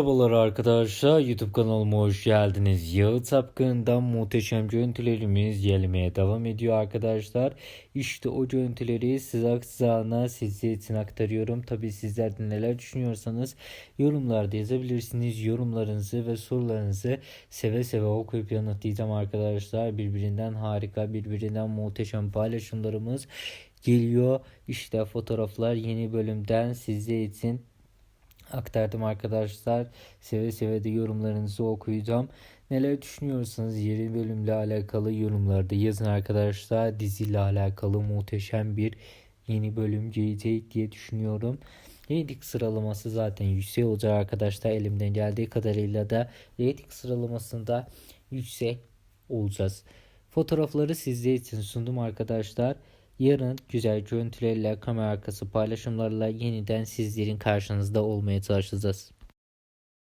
Merhabalar arkadaşlar YouTube kanalıma hoş geldiniz. Yağı Tapkın'dan muhteşem görüntülerimiz gelmeye devam ediyor arkadaşlar. İşte o görüntüleri sıcak sıcağına sizler için aktarıyorum. Tabi sizler de neler düşünüyorsanız yorumlarda yazabilirsiniz. Yorumlarınızı ve sorularınızı seve seve okuyup yanıtlayacağım arkadaşlar. Birbirinden harika birbirinden muhteşem paylaşımlarımız geliyor. İşte fotoğraflar yeni bölümden sizler için aktardım arkadaşlar. Seve seve de yorumlarınızı okuyacağım. Neler düşünüyorsanız yeni bölümle alakalı yorumlarda yazın arkadaşlar. Diziyle alakalı muhteşem bir yeni bölüm gelecek diye düşünüyorum. Rating sıralaması zaten yüksek olacak arkadaşlar. Elimden geldiği kadarıyla da rating sıralamasında yüksek olacağız. Fotoğrafları sizler için sundum arkadaşlar. Yarın güzel görüntülerle kamera arkası paylaşımlarla yeniden sizlerin karşınızda olmaya çalışacağız.